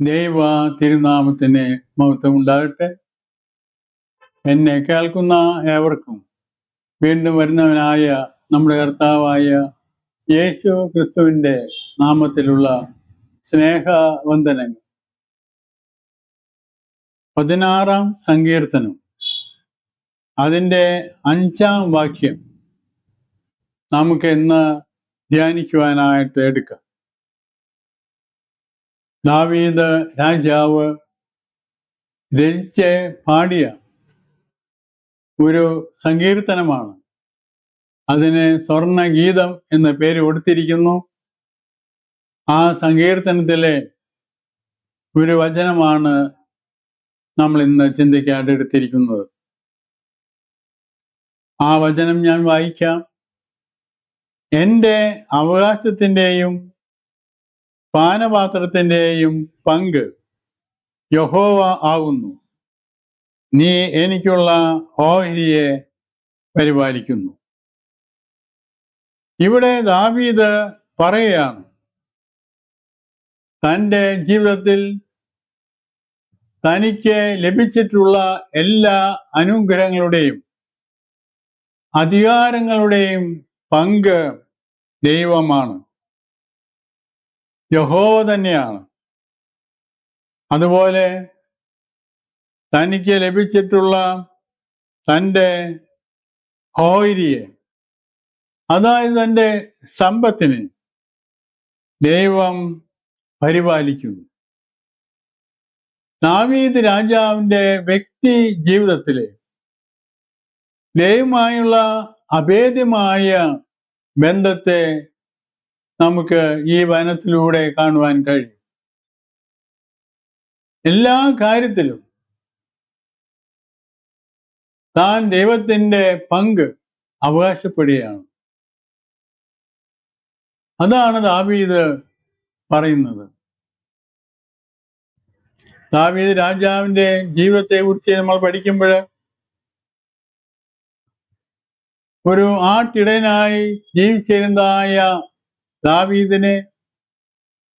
ദൈവ തിരുനാമത്തിന് മഹത്വം ഉണ്ടാകട്ടെ എന്നെ കേൾക്കുന്ന ഏവർക്കും വീണ്ടും വരുന്നവനായ നമ്മുടെ കർത്താവായ യേശു ക്രിസ്തുവിന്റെ നാമത്തിലുള്ള സ്നേഹവന്ദനങ്ങൾ. പതിനാറാം സങ്കീർത്തനം. അതിന്റെ അഞ്ചാം വാക്യം നമുക്ക് ഇന്ന് ധ്യാനിക്കുവാനായിട്ട് എടുക്കാം. ദാവീദ് രാജാവ് രചിച്ച് പാടിയ ഒരു സങ്കീർത്തനമാണ്. അതിന് സ്വർണഗീതം എന്ന പേര് കൊടുത്തിരിക്കുന്നു. ആ സങ്കീർത്തനത്തിലെ ഒരു വചനമാണ് നമ്മൾ ഇന്ന് ചിന്തിക്കാണ്ട് എടുത്തിരിക്കുന്നത്. ആ വചനം ഞാൻ വായിക്കാം. എന്റെ അവകാശത്തിന്റെയും പാനപാത്രത്തിന്റെയും പങ്ക് യഹോവ ആകുന്നു. നീ എനിക്കുള്ള ഓഹരിയെ പരിപാലിക്കുന്നു. ഇവിടെ ദാവീദ് പറയുകയാണ് തന്റെ ജീവിതത്തിൽ തനിക്ക് ലഭിച്ചിട്ടുള്ള എല്ലാ അനുഗ്രഹങ്ങളുടെയും അധികാരങ്ങളുടെയും പങ്ക് ദൈവമാണ്. യഹോവ തന്നെയാണ്. അതുപോലെ തനിക്ക് ലഭിച്ചിട്ടുള്ള തന്റെ ഹോയിരിയെ അതായത് തന്റെ സമ്പത്തിനെ ദൈവം പരിപാലിക്കുന്നു. ദാവീദ് രാജാവിന്റെ വ്യക്തി ജീവിതത്തിലെ ദൈവമായുള്ള അഭേദ്യമായ ബന്ധത്തെ നമുക്ക് ഈ വനത്തിലൂടെ കാണുവാൻ കഴിയും. എല്ലാ കാര്യത്തിലും താൻ ദൈവത്തിന്റെ പങ്ക് അവകാശപ്പെടുകയാണ്. അതാണ് ദാവീദ് പറയുന്നത്. ദാവീദ് രാജാവിന്റെ ജീവിതത്തെ കുറിച്ച് നമ്മൾ പഠിക്കുമ്പോൾ ഒരു ആട്ടിടനായി ജീവിച്ചിരുന്നതായ ദാവീദിനെ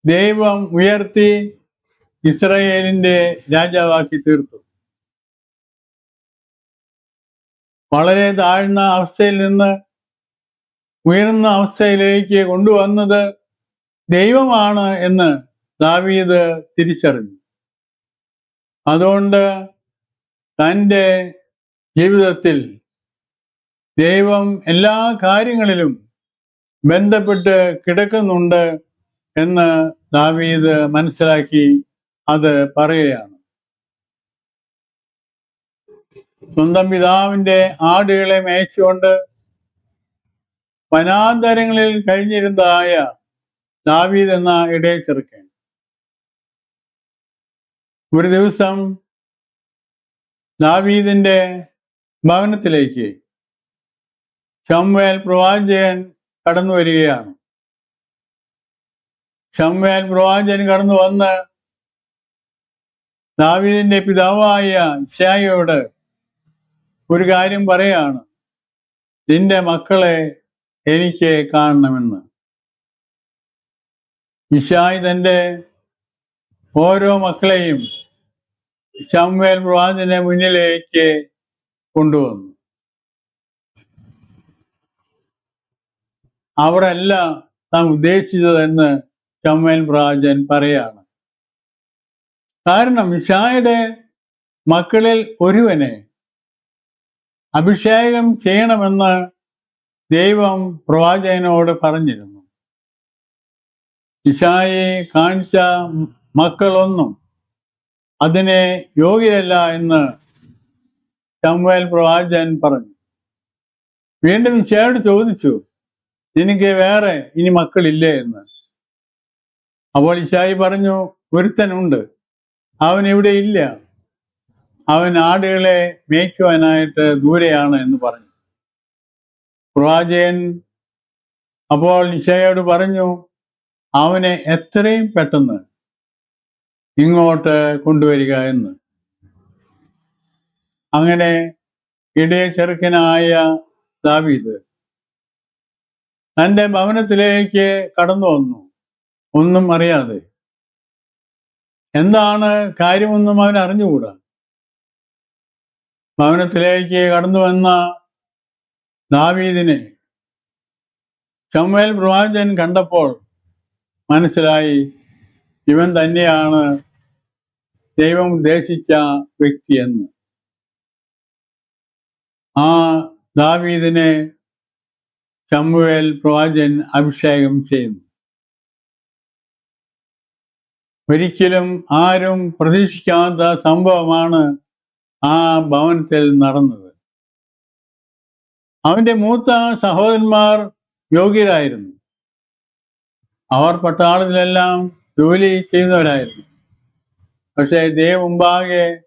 ദൈവം ഉയർത്തി ഇസ്രയേലിന്റെ രാജാവാക്കി തീർത്തു. വളരെ താഴ്ന്ന അവസ്ഥയിൽ നിന്ന് ഉയർന്ന അവസ്ഥയിലേക്ക് കൊണ്ടുവന്നത് ദൈവമാണ് എന്ന് ദാവീദ് തിരിച്ചറിഞ്ഞു. അതുകൊണ്ട് തന്റെ ജീവിതത്തിൽ ദൈവം എല്ലാ കാര്യങ്ങളിലും ബന്ധപ്പെട്ട് കിടക്കുന്നുണ്ട് എന്ന് ദാവീദ് മനസ്സിലാക്കി അത് പറയുകയാണ്. സ്വന്തം പിതാവിന്റെ ആടുകളെ മേയിച്ചുകൊണ്ട് വനാന്തരങ്ങളിൽ കഴിഞ്ഞിരുന്നതായ ദാവീദ് എന്ന ഇടയ ചെറുക്കൻ ഒരു ദിവസം ദാവീദിന്റെ ഭവനത്തിലേക്ക് ചമ്മേൽ പ്രവാചകൻ കടന്നു വരികയാണ്. ശംവേൽ പ്രവാചൻ കടന്നു വന്ന് ദാവീദിന്റെ പിതാവായ ഇഷായിയോട് ഒരു കാര്യം പറയാണ്. നിന്റെ മക്കളെ എനിക്ക് കാണണമെന്ന്. ഇഷായി തന്റെ ഓരോ മക്കളെയും ശംവേൽ പ്രവാചന്റെ മുന്നിലേക്ക് കൊണ്ടുവന്നു. അവരല്ല താൻ ഉദ്ദേശിച്ചതെന്ന് ചമ്മേൽ പ്രാജൻ പറയാണ്. കാരണം ഇഷായുടെ മക്കളിൽ ഒരുവനെ അഭിഷേകം ചെയ്യണമെന്ന് ദൈവം പ്രവാചകനോട് പറഞ്ഞിരുന്നു. ഇഷായെ കാണിച്ച മക്കളൊന്നും അതിനെ യോഗ്യരല്ല എന്ന് ചമ്വേൽ പ്രവാചകൻ പറഞ്ഞു. വീണ്ടും ഇഷായോട് ചോദിച്ചു നിനക്ക് വേറെ ഇനി മക്കളില്ലേ എന്ന്. അപ്പോൾ ഇഷായി പറഞ്ഞു ഒരുത്തനുണ്ട്. അവൻ ഇവിടെ ഇല്ല. അവൻ ആടുകളെ മേയ്ക്കുവാനായിട്ട് ദൂരെയാണ് എന്ന് പറഞ്ഞു. പ്രവാചകൻ അപ്പോൾ നിശയോട് പറഞ്ഞു അവനെ എത്രയും പെട്ടെന്ന് ഇങ്ങോട്ട് കൊണ്ടുവരിക എന്ന്. അങ്ങനെ ഇടയ ചെറുക്കനായ ദാവീദ് തന്റെ ഭവനത്തിലേക്ക് കടന്നു വന്നു. ഒന്നും അറിയാതെ. എന്താണ് കാര്യമൊന്നും അവൻ അറിഞ്ഞുകൂടാ? ഭവനത്തിലേക്ക് കടന്നു വന്ന ദാവീദിനെ ചമ്മേൽ പ്രവാചൻ കണ്ടപ്പോൾ മനസ്സിലായി ഇവൻ തന്നെയാണ് ദൈവം ഉദ്ദേശിച്ച വ്യക്തിയെന്ന്. ആ ദാവീദിനെ ചമ്മുവേൽ പ്രവാചൻ അഭിഷേകം ചെയ്യുന്നു. ഒരിക്കലും ആരും പ്രതീക്ഷിക്കാത്ത സംഭവമാണ് ആ ഭവനത്തിൽ നടന്നത്. അവന്റെ മൂത്ത സഹോദരന്മാർ യോഗ്യരായിരുന്നു. അവർ പട്ടാളത്തിലെല്ലാം ജോലി ചെയ്യുന്നവരായിരുന്നു. പക്ഷേ ദേവുമ്പാകെ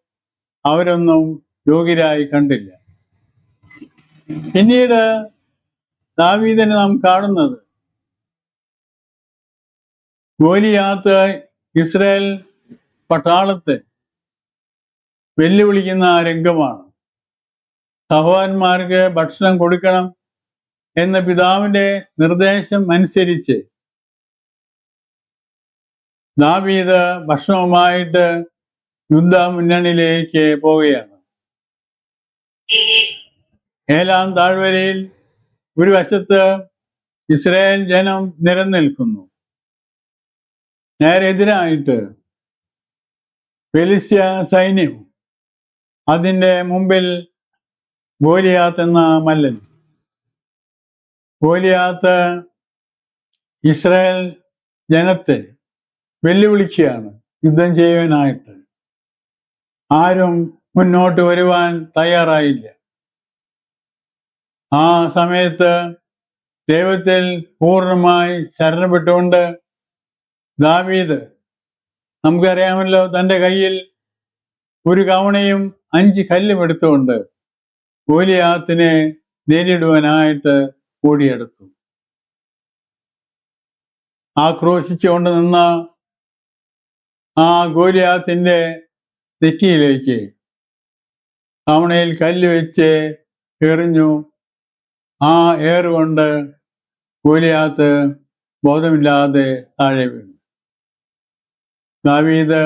അവരൊന്നും യോഗ്യരായി കണ്ടില്ല. പിന്നീട് ദാവീദിനെ നാം കാണുന്നത്. ഗോലിയാത്ത് ഇസ്രായേൽ പട്ടാളത്തെ വെല്ലുവിളിക്കുന്ന ആ രംഗമാണ്. സഹോദരന്മാർക്ക് ഭക്ഷണം കൊടുക്കണം എന്ന പിതാവിന്റെ നിർദ്ദേശം അനുസരിച്ച് ദാവീദ് ഭക്ഷണവുമായിട്ട് യുദ്ധ മുന്നണിയിലേക്ക് പോവുകയാണ്. ഏലാം താഴ്വരയിൽ ഒരു വശത്ത് ഇസ്രായേൽ ജനം നിലനിൽക്കുന്നു. നേരെതിരായിട്ട് ഫെലിസ്യ സൈന്യം അതിന്റെ മുമ്പിൽ ഗോലിയാത്ത് എന്ന മല്ലൻ. ഗോലിയാത്ത് ഇസ്രായേൽ ജനത്തെ വെല്ലുവിളിക്കുകയാണ്. യുദ്ധം ചെയ്യുവാനായിട്ട്. ആരും മുന്നോട്ട് വരുവാൻ തയ്യാറായില്ല. ആ സമയത്ത് ദൈവത്തിൽ പൂർണമായി ശരണപ്പെട്ടുകൊണ്ട് ദാവീദ് നമുക്കറിയാമല്ലോ തന്റെ കയ്യിൽ ഒരു കവണയും അഞ്ച് കല്ലും എടുത്തുകൊണ്ട് ഗോലിയാത്തിനെ നേരിടുവാനായിട്ട് ഓടിയെടുത്തു. ആക്രോശിച്ചുകൊണ്ട് നിന്ന ആ ഗോലിയാത്തിന്റെ നെറ്റിയിലേക്ക് കവണയിൽ കല്ല് വെച്ച് എറിഞ്ഞു ആ ഏറുകൊണ്ട് കൂലിയാത്ത് ബോധമില്ലാതെ താഴെ വീണു. ദാവീദ്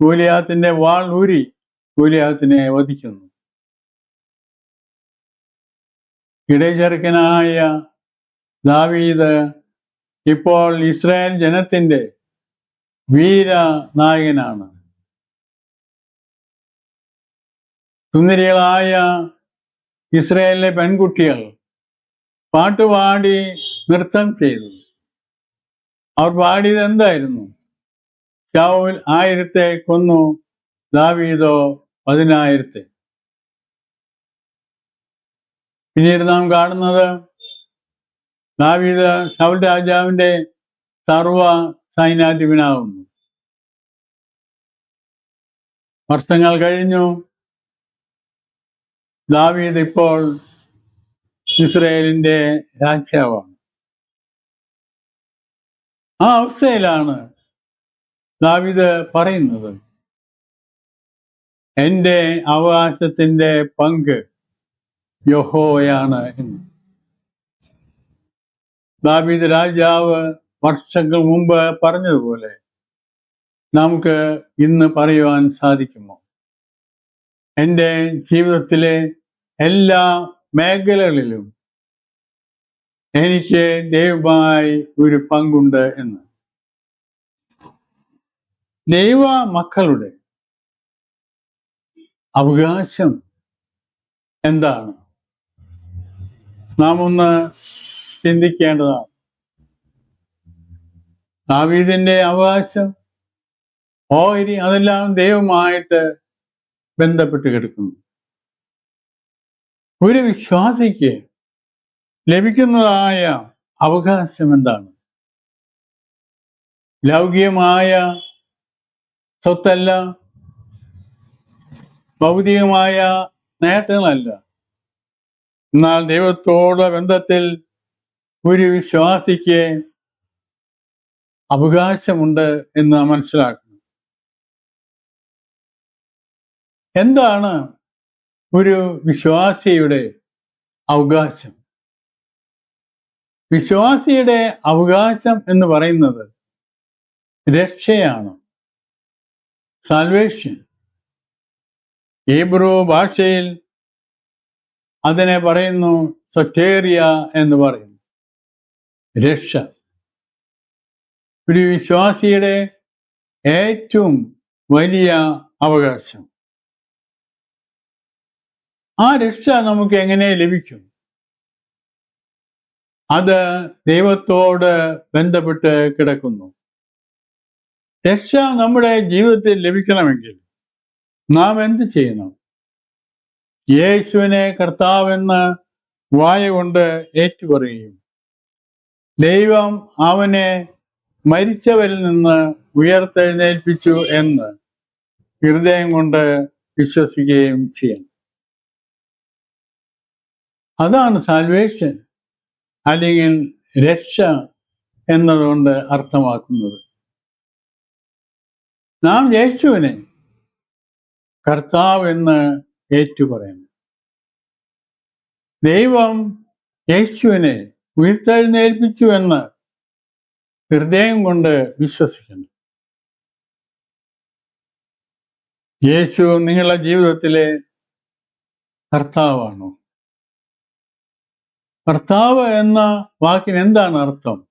കൂലിയാത്തിന്റെ വാൾ ഊരി കൂലിയാത്തിനെ വധിക്കുന്നു. ഇടചെറുക്കനായ ദാവീദ് ഇപ്പോൾ ഇസ്രായേൽ ജനത്തിന്റെ വീര നായകനാണ് സുന്ദരികളായ ഇസ്രായേലിലെ പെൺകുട്ടികൾ പാട്ടുപാടി നൃത്തം ചെയ്തു. അവർ പാടിയത് എന്തായിരുന്നു? ശൗൽ ആയിരത്തെ കൊന്നു ദാവീദോ പതിനായിരത്തെ. പിന്നീട് നാം കാണുന്നത് ദാവീദ് ശൗൽ രാജാവിന്റെ സർവ സൈന്യാധിപനാകുന്നു വർഷങ്ങൾ കഴിഞ്ഞു ദാവീദ് ഇപ്പോൾ ഇസ്രയേലിന്റെ രാജാവാണ്. ആ അവസ്ഥയിലാണ് ദാവീദ് പറയുന്നത്. എന്റെ അവകാശത്തിന്റെ പങ്ക് യഹോയാണ് എന്ന്. ദാവീദ് രാജാവ് വർഷങ്ങൾ മുമ്പ് പറഞ്ഞതുപോലെ നമുക്ക് ഇന്ന് പറയുവാൻ സാധിക്കുമോ? എന്റെ ജീവിതത്തിലെ എല്ലാ മേഖലകളിലും എനിക്ക് ദൈവമായി ഒരു പങ്കുണ്ട് എന്ന്. ദൈവ മക്കളുടെ അവകാശം എന്താണ്? നാം ഒന്ന് ചിന്തിക്കേണ്ടതാണ്. ദാവീദിന്റെ അവകാശം ഓഹരി അതെല്ലാം ദൈവമായിട്ട് ബന്ധപ്പെട്ട് കിടക്കുന്നു. ഒരു വിശ്വാസിക്ക് ലഭിക്കുന്നതായ അവകാശം എന്താണ്? ലൗകികമായ സ്വത്തല്ല ഭൗതികമായ നേട്ടങ്ങളല്ല. എന്നാൽ ദൈവത്തോടുള്ള ബന്ധത്തിൽ ഒരു വിശ്വാസിക്ക് അവകാശമുണ്ട് എന്ന് നാം എന്താണ് ഒരു വിശ്വാസിയുടെ അവകാശം? വിശ്വാസിയുടെ അവകാശം എന്ന് പറയുന്നത് രക്ഷയാണ് സാൽവേഷൻ ഹീബ്രു ഭാഷയിൽ അതിനെ പറയുന്നു സൊറ്റേറിയ എന്ന് പറയുന്നു. രക്ഷ. ഒരു വിശ്വാസിയുടെ ഏറ്റവും വലിയ അവകാശം. ആ രക്ഷ നമുക്ക് എങ്ങനെ ലഭിക്കും? അത് ദൈവത്തോട് ബന്ധപ്പെട്ട് കിടക്കുന്നു. രക്ഷ നമ്മുടെ ജീവിതത്തിൽ ലഭിക്കണമെങ്കിൽ നാം എന്ത് ചെയ്യണം? യേശുവിനെ കർത്താവെന്ന് വായ കൊണ്ട് ഏറ്റുപറയുകയും ദൈവം അവനെ മരിച്ചവരിൽ നിന്ന് ഉയർത്തെഴുന്നേൽപ്പിച്ചു എന്ന് ഹൃദയം കൊണ്ട് വിശ്വസിക്കുകയും ചെയ്യണം അതാണ് സാൽവേഷൻ അല്ലെങ്കിൽ രക്ഷ എന്നതുകൊണ്ട് അർത്ഥമാക്കുന്നത്. നാം യേശുവിനെ കർത്താവ് എന്ന് ഏറ്റുപറയുന്നു. ദൈവം യേശുവിനെ ഉയർത്തെഴുന്നേൽപ്പിച്ചു എന്ന് ഹൃദയം കൊണ്ട് വിശ്വസിക്കുന്നു. യേശു നിങ്ങളുടെ ജീവിതത്തിലെ കർത്താവാണോ? കർത്താവ് എന്ന വാക്കിന് എന്താണ് അർത്ഥം?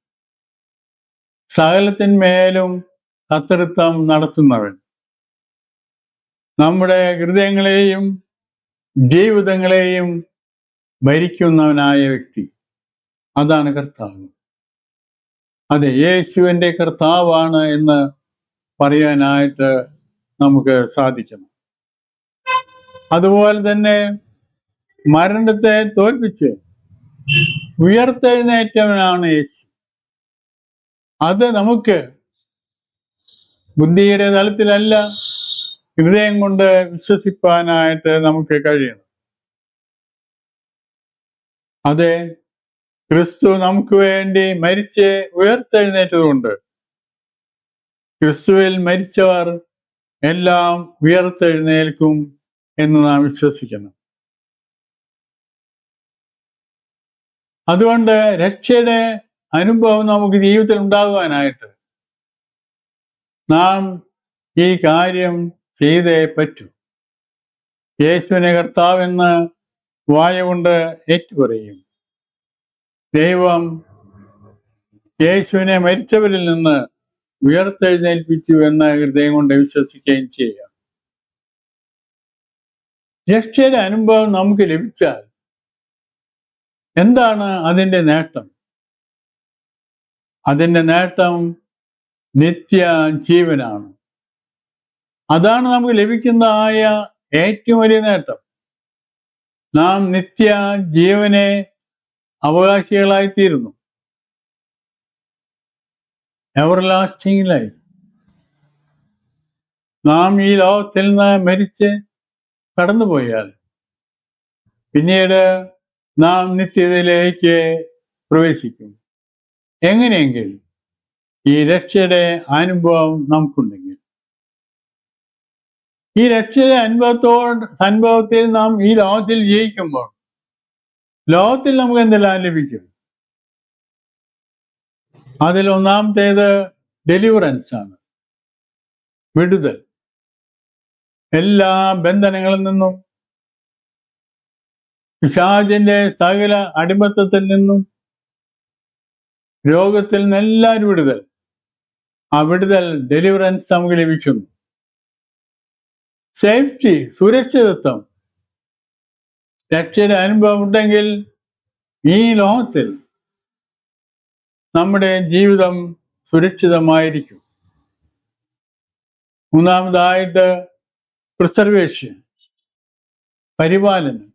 സകലത്തിന്മേലും കർത്തൃത്വം നടത്തുന്നവൻ. നമ്മുടെ ഹൃദയങ്ങളെയും ജീവിതങ്ങളെയും ഭരിക്കുന്നവനായ വ്യക്തി. അതാണ് കർത്താവ്. അതെ യേശുവിന്റെ കർത്താവാണ് എന്ന് പറയാനായിട്ട് നമുക്ക് സാധിക്കണം. അതുപോലെ തന്നെ മരണത്തെ തോൽപ്പിച്ച് ഉയർത്തെഴുന്നേറ്റവനാണ് യേശു. അത് നമുക്ക് ബുദ്ധിയുടെ തലത്തിലല്ല ഹൃദയം കൊണ്ട് വിശ്വസിപ്പാനായിട്ട് നമുക്ക് കഴിയണം. അതെ ക്രിസ്തു നമുക്ക് വേണ്ടി മരിച്ച് ഉയർത്തെഴുന്നേറ്റതുകൊണ്ട് ക്രിസ്തുവിൽ മരിച്ചവർ എല്ലാം ഉയർത്തെഴുന്നേൽക്കും എന്ന് നാം വിശ്വസിക്കണം. അതുകൊണ്ട് രക്ഷയുടെ അനുഭവം നമുക്ക് ജീവിതത്തിൽ ഉണ്ടാകുവാനായിട്ട് നാം ഈ കാര്യം ചെയ്തേ പറ്റൂ. യേശുവിനെ കർത്താവെന്ന് വായ കൊണ്ട് ഏറ്റുപറയും. ദൈവം യേശുവിനെ മരിച്ചവരിൽ നിന്ന് ഉയർത്തെഴുന്നേൽപ്പിച്ചു എന്ന് ഹൃദയം കൊണ്ട് വിശ്വസിക്കുകയും ചെയ്യാം. രക്ഷയുടെ അനുഭവം നമുക്ക് ലഭിച്ചാൽ എന്താണ് അതിന്റെ നേട്ടം? അതിന്റെ നേട്ടം നിത്യ ജീവനാണ്. അതാണ് നമുക്ക് ലഭിക്കുന്നതായ ഏറ്റവും വലിയ നേട്ടം. നാം നിത്യ ജീവനെ അവകാശികളായി തീരുന്നു എവർ ലാസ്റ്റിംഗ് ലൈഫ് നാം ഈ ലോകത്തിൽ നിന്ന് മരിച്ച് കടന്നുപോയാൽ പിന്നീട് നാം നിത്യതയിലേക്ക് പ്രവേശിക്കും. എങ്ങനെയെങ്കിൽ ഈ രക്ഷയുടെ അനുഭവം നമുക്കുണ്ടെങ്കിൽ. ഈ രക്ഷയുടെ അനുഭവത്തോട് അനുഭവത്തിൽ നാം ഈ ലോകത്തിൽ ജയിക്കുമ്പോൾ ലോകത്തിൽ നമുക്ക് എന്തെല്ലാം ലഭിക്കും? അതിൽ ഒന്നാമത്തേത് ഡെലിവറൻസ് ആണ്. വിടുതൽ. എല്ലാ ബന്ധനങ്ങളിൽ നിന്നും പിശാചിന്റെ സകല അടിമത്തത്തിൽ നിന്നും രോഗത്തിൽ നിന്നെല്ലാവരും വിടുതൽ. ആ വിടുതൽ ഡെലിവറൻസ് നമുക്ക് ലഭിക്കുന്നു. സേഫ്റ്റി സുരക്ഷിതത്വം. രക്ഷയുടെ അനുഭവം ഉണ്ടെങ്കിൽ ഈ ലോകത്തിൽ നമ്മുടെ ജീവിതം സുരക്ഷിതമായിരിക്കും. മൂന്നാമതായിട്ട് പ്രിസർവേഷൻ പരിപാലനം.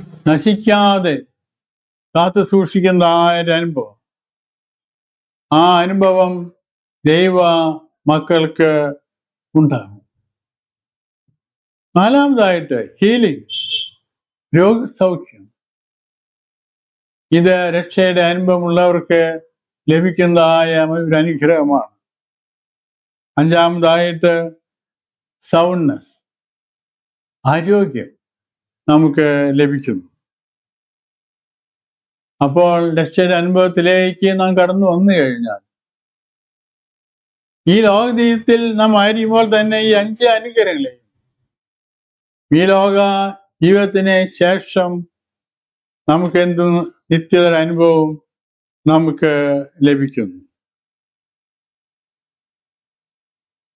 നശിക്കാതെ കാത്തു സൂക്ഷിക്കുന്ന ആ ഒരു അനുഭവം. ആ അനുഭവം ദൈവ മക്കൾക്ക് ഉണ്ടാകും. നാലാമതായിട്ട് ഹീലിംഗ് രോഗസൗഖ്യം. ഇത് രക്ഷയുടെ അനുഭവമുള്ളവർക്ക് ലഭിക്കുന്നതായ ഒരു അനുഗ്രഹമാണ്. അഞ്ചാമതായിട്ട് സൗണ്ട്നെസ് ആരോഗ്യം. നമുക്ക് ലഭിക്കുന്നു. അപ്പോൾ രക്ഷയുടെ അനുഭവത്തിലേക്ക് നാം കടന്നു വന്നു കഴിഞ്ഞാൽ ഈ ലോകജീവിതത്തിൽ നാം ആയിരിക്കുമ്പോൾ തന്നെ ഈ അഞ്ച് അനുഗ്രഹങ്ങളെ ഈ ലോക ജീവിതത്തിന് ശേഷം നമുക്ക് എന്ത് നിത്യത അനുഭവം നമുക്ക് ലഭിക്കുന്നു.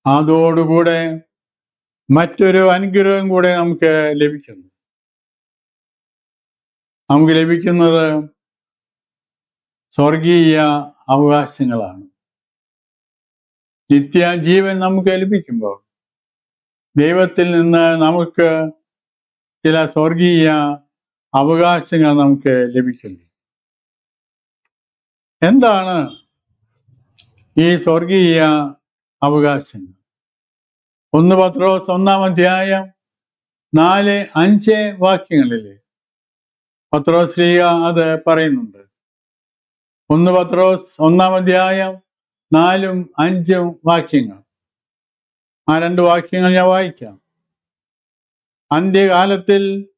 അതോടുകൂടെ മറ്റൊരു അനുഗ്രഹം കൂടെ നമുക്ക് ലഭിക്കുന്നു. നമുക്ക് ലഭിക്കുന്നത് സ്വർഗീയ അവകാശങ്ങളാണ്. നിത്യ ജീവൻ നമുക്ക് ലഭിക്കുമ്പോൾ ദൈവത്തിൽ നിന്ന് നമുക്ക് ചില സ്വർഗീയ അവകാശങ്ങൾ നമുക്ക് ലഭിക്കുന്നു. എന്താണ് ഈ സ്വർഗീയ അവകാശങ്ങൾ? ഒന്ന് പത്രോസ് ഒന്നാം അധ്യായം നാല് അഞ്ച് വാക്യങ്ങളിൽ പത്രോസ് ലീഗ അത് പറയുന്നുണ്ട്. ഒന്ന് പത്രോസ് ഒന്നാം അധ്യായം നാലും അഞ്ചും വാക്യങ്ങൾ. ആ രണ്ട് വാക്യങ്ങൾ ഞാൻ വായിക്കാം. അന്ത്യകാലത്തിൽ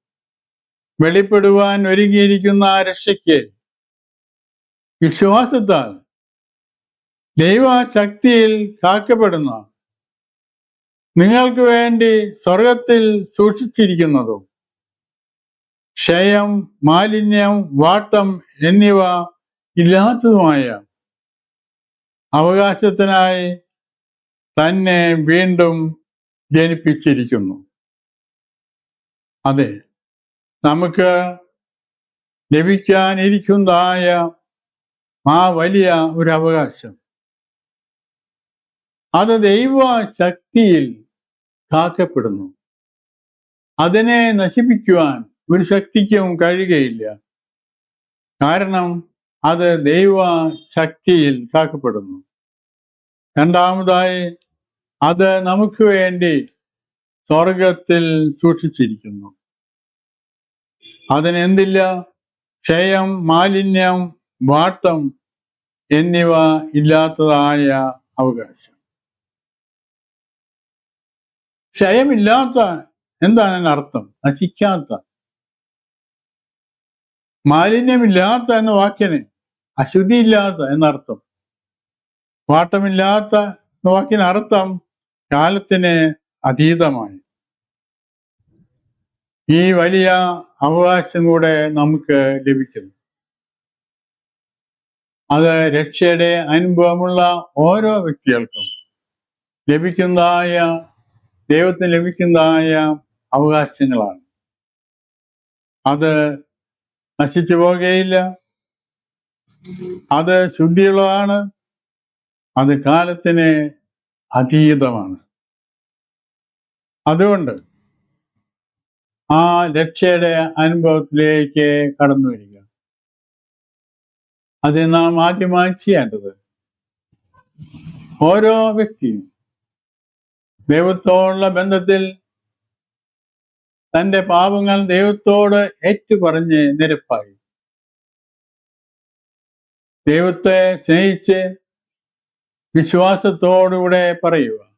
വെളിപ്പെടുവാൻ ഒരുങ്ങിയിരിക്കുന്ന ആ രക്ഷയ്ക്ക് വിശ്വാസത്താൽ ദൈവശക്തിയിൽ കാക്കപ്പെടുന്ന നിങ്ങൾക്ക് വേണ്ടി സ്വർഗത്തിൽ സൂക്ഷിച്ചിരിക്കുന്നതും ക്ഷയം മാലിന്യം വാട്ടം എന്നിവ ഇല്ലാത്തതുമായ അവകാശത്തിനായി തന്നെ വീണ്ടും ജനിപ്പിച്ചിരിക്കുന്നു. അതെ നമുക്ക് ലഭിക്കാനിരിക്കുന്നതായ ആ വലിയ ഒരു അവകാശം. അത് ദൈവ ശക്തിയിൽ കാക്കപ്പെടുന്നു. അതിനെ നശിപ്പിക്കുവാൻ ഒരു ശക്തിക്കും കഴിയുകയില്ല. കാരണം അത് ദൈവ ശക്തിയിൽ കാക്കപ്പെടുന്നു. രണ്ടാമതായി അത് നമുക്ക് വേണ്ടി സ്വർഗത്തിൽ സൂക്ഷിച്ചിരിക്കുന്നു. അതിനെന്തില്ല? ക്ഷയം മാലിന്യം വാട്ടം എന്നിവ ഇല്ലാത്തതായ അവകാശം. ക്ഷയമില്ലാത്ത എന്താണ് അർത്ഥം നശിക്കാത്ത മാലിന്യമില്ലാത്ത എന്ന വാക്കിന് അശുദ്ധിയില്ലാത്ത എന്നർത്ഥം. വാട്ടമില്ലാത്ത എന്ന വാക്കിന് അർത്ഥം കാലത്തിന് അതീതമായി. ഈ വലിയ അവകാശം കൂടെ നമുക്ക് ലഭിക്കുന്നു. അത് രക്ഷയുടെ അനുഭവമുള്ള ഓരോ വ്യക്തികൾക്കും ലഭിക്കുന്നതായ ദൈവത്തിന് ലഭിക്കുന്നതായ അവകാശങ്ങളാണ്. അത് നശിച്ചു പോകുകയില്ല. അത് ശുദ്ധിയുള്ളതാണ്. അത് കാലത്തിന് അതീതമാണ്. അതുകൊണ്ട് ആ രക്ഷയുടെ അനുഭവത്തിലേക്ക് കടന്നു വരിക. അത് നാം ആദ്യമായി ചെയ്യേണ്ടത് ഓരോ വ്യക്തിയും ദൈവത്തോടുള്ള ബന്ധത്തിൽ തന്റെ പാപങ്ങൾ ദൈവത്തോട് ഏറ്റുപറഞ്ഞ് നിരപ്പായി. ദൈവത്തെ സ്നേഹിച്ച് വിശ്വാസത്തോടുകൂടെ പറയുക.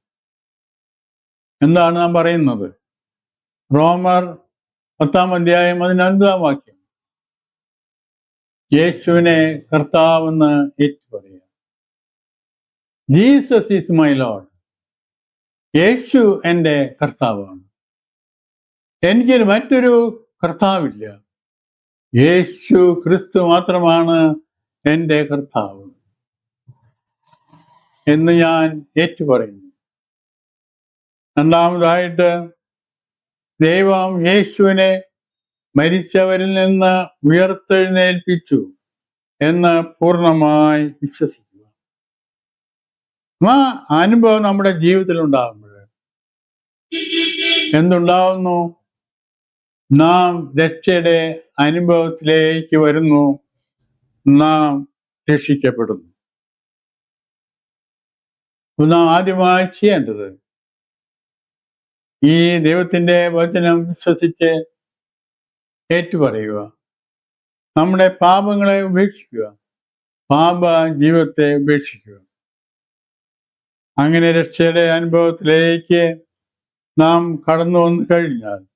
എന്താണ് നാം പറയുന്നത്? റോമർ പത്താം അധ്യായം അതിനൊൻപതാം വാക്യം. യേശുവിനെ കർത്താവെന്ന് ഏറ്റുപറയുക. Jesus is my lord. യേശു എന്റെ കർത്താവാണ്. എനിക്കൊരു മറ്റൊരു കർത്താവില്ല. യേശു ക്രിസ്തു മാത്രമാണ് എന്റെ കർത്താവ് എന്ന് ഞാൻ ഏറ്റുപറയുന്നു. രണ്ടാമതായിട്ട് ദൈവം യേശുവിനെ മരിച്ചവരിൽ നിന്ന് ഉയർത്തെഴുന്നേൽപ്പിച്ചു എന്ന് പൂർണമായി വിശ്വസിക്കുക. ആ അനുഭവം നമ്മുടെ ജീവിതത്തിൽ ഉണ്ടാകുമ്പോൾ എന്തുണ്ടാവുന്നു? നാം രക്ഷയുടെ അനുഭവത്തിലേക്ക് വരുന്നു. നാം രക്ഷിക്കപ്പെടുന്നു. നാം ആദ്യമായി ചെയ്യേണ്ടത് ഈ ദൈവത്തിന്റെ വചനം വിശ്വസിച്ച് ഏറ്റുപറയുക. നമ്മുടെ പാപങ്ങളെ ഉപേക്ഷിക്കുക. പാപ ജീവിതത്തെ ഉപേക്ഷിക്കുക. അങ്ങനെ രക്ഷയുടെ അനുഭവത്തിലേക്ക് നാം കടന്നു വന്നു കഴിഞ്ഞാൽ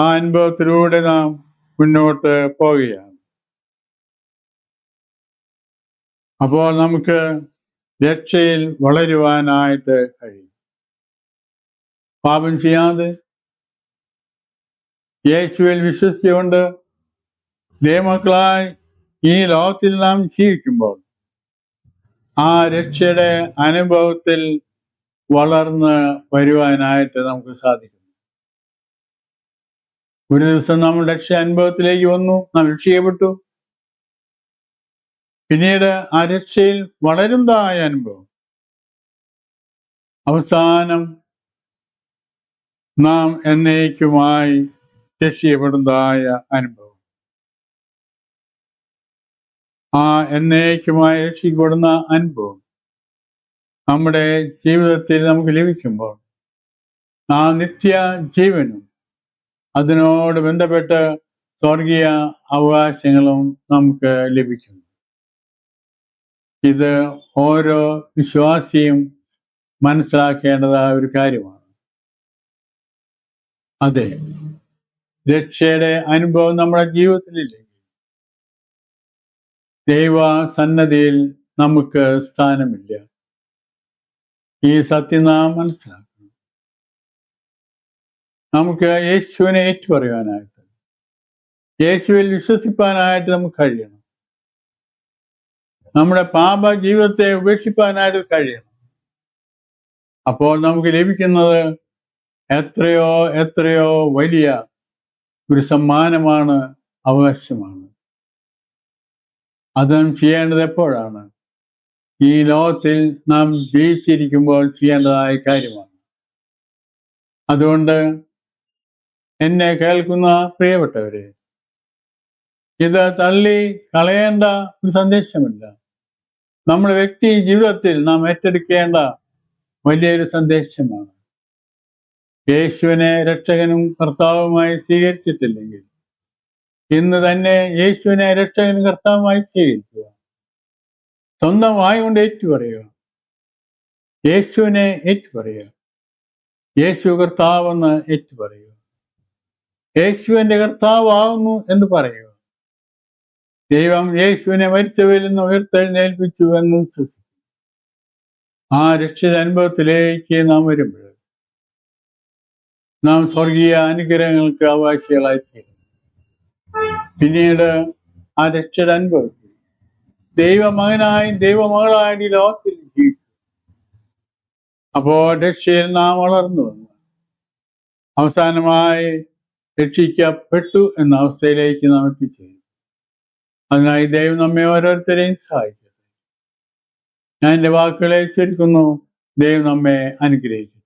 ആ അനുഭവത്തിലൂടെ നാം മുന്നോട്ട് പോവുകയാണ്. അപ്പോൾ നമുക്ക് രക്ഷയിൽ വളരുവാനായിട്ട് കഴിയും. പാപം ചെയ്യാതെ യേശുവിൽ വിശ്വസിച്ചുകൊണ്ട് ദൈവമക്കളായി ഈ ലോകത്തിൽ നാം ജീവിക്കുമ്പോൾ ആ രക്ഷയുടെ അനുഭവത്തിൽ വളർന്ന് വരുവാനായിട്ട് നമുക്ക് സാധിക്കും. ഒരു ദിവസം നാം രക്ഷ അനുഭവത്തിലേക്ക് വന്നു. നാം രക്ഷിക്കപ്പെട്ടു പിന്നീട് ആ രക്ഷയിൽ വളരുന്നതായ അനുഭവം. അവസാനം നാം എന്നേക്കുമായി രക്ഷിക്കപ്പെടുന്നതായ അനുഭവം. ആ എന്നേക്കുമായി രക്ഷിക്കപ്പെടുന്ന അനുഭവം നമ്മുടെ ജീവിതത്തിൽ നമുക്ക് ലഭിക്കുമ്പോൾ ആ നിത്യ ജീവനും അതിനോട് ബന്ധപ്പെട്ട് സ്വർഗീയ അവകാശങ്ങളും നമുക്ക് ലഭിക്കുന്നു. ഇത് ഓരോ വിശ്വാസിയും മനസ്സിലാക്കേണ്ടതായ ഒരു കാര്യമാണ്. അതെ രക്ഷയുടെ അനുഭവം നമ്മുടെ ജീവിതത്തിലില്ലേ? ദൈവ സന്നദ്ധിയിൽ നമുക്ക് സ്ഥാനമില്ല. ഈ സത്യം നാം മനസ്സിലാക്കണം. നമുക്ക് യേശുവിനെ ഏറ്റുപറയാനായിട്ട് യേശുവിൽ വിശ്വസിപ്പാനായിട്ട് നമുക്ക് കഴിയണം. നമ്മുടെ പാപ ജീവിതത്തെ ഉപേക്ഷിപ്പാനായിട്ട് കഴിയണം. അപ്പോൾ നമുക്ക് ലഭിക്കുന്നത് എത്രയോ എത്രയോ വലിയ ഒരു സമ്മാനമാണ് അവകാശമാണ്. അത് നാം ചെയ്യേണ്ടത് എപ്പോഴാണ്? ഈ ലോകത്തിൽ നാം ജീവിച്ചിരിക്കുമ്പോൾ ചെയ്യേണ്ടതായ കാര്യമാണ്. അതുകൊണ്ട് എന്നെ കേൾക്കുന്ന പ്രിയപ്പെട്ടവരെ ഇത് തള്ളി കളയേണ്ട ഒരു സന്ദേശമില്ല. നമ്മൾ വ്യക്തി ജീവിതത്തിൽ നാം ഏറ്റെടുക്കേണ്ട വലിയൊരു സന്ദേശമാണ്. യേശുവിനെ രക്ഷകനും കർത്താവുമായി സ്വീകരിച്ചിട്ടില്ലെങ്കിൽ ഇന്ന് തന്നെ യേശുവിനെ രക്ഷകനും കർത്താവുമായി സ്വീകരിക്കുക. സ്വന്തം വായു കൊണ്ട് ഏറ്റുപറയുക. യേശുവിനെ ഏറ്റുപറയുക. യേശു കർത്താവെന്ന് ഏറ്റുപറയുക. യേശുവിന്റെ കർത്താവുന്നു എന്ന് പറയുക. ദൈവം യേശുവിനെ മരിച്ചവരിൽ നിന്ന് ഉയർത്തെഴുന്നേൽപ്പിച്ചു എന്ന് വിശ്വസിക്കും ആ രക്ഷിത അനുഭവത്തിലേക്ക് നാം വരുമ്പോൾ നാം സ്വർഗീയ അനുഗ്രഹങ്ങൾക്ക് അവകാശികളായിത്തീരും പിന്നീട് ആ രക്ഷിത അനുഭവത്തിൽ ദൈവമകനായും ദൈവമകളായും ലോകത്തിൽ ജീവിക്കും. അപ്പോൾ രക്ഷയിൽ നാം വളർന്നു വന്നു. അവസാനമായി രക്ഷിക്കപ്പെട്ടു എന്ന അവസ്ഥയിലേക്ക് നാം എത്തിച്ചേരും അതിനായി ദൈവം നമ്മെ ഓരോരുത്തരെയും സഹായിക്കട്ടെ. ഞാൻ എന്റെ വാക്കുകളെ ചുരുക്കുന്നു ദൈവം നമ്മെ അനുഗ്രഹിക്കും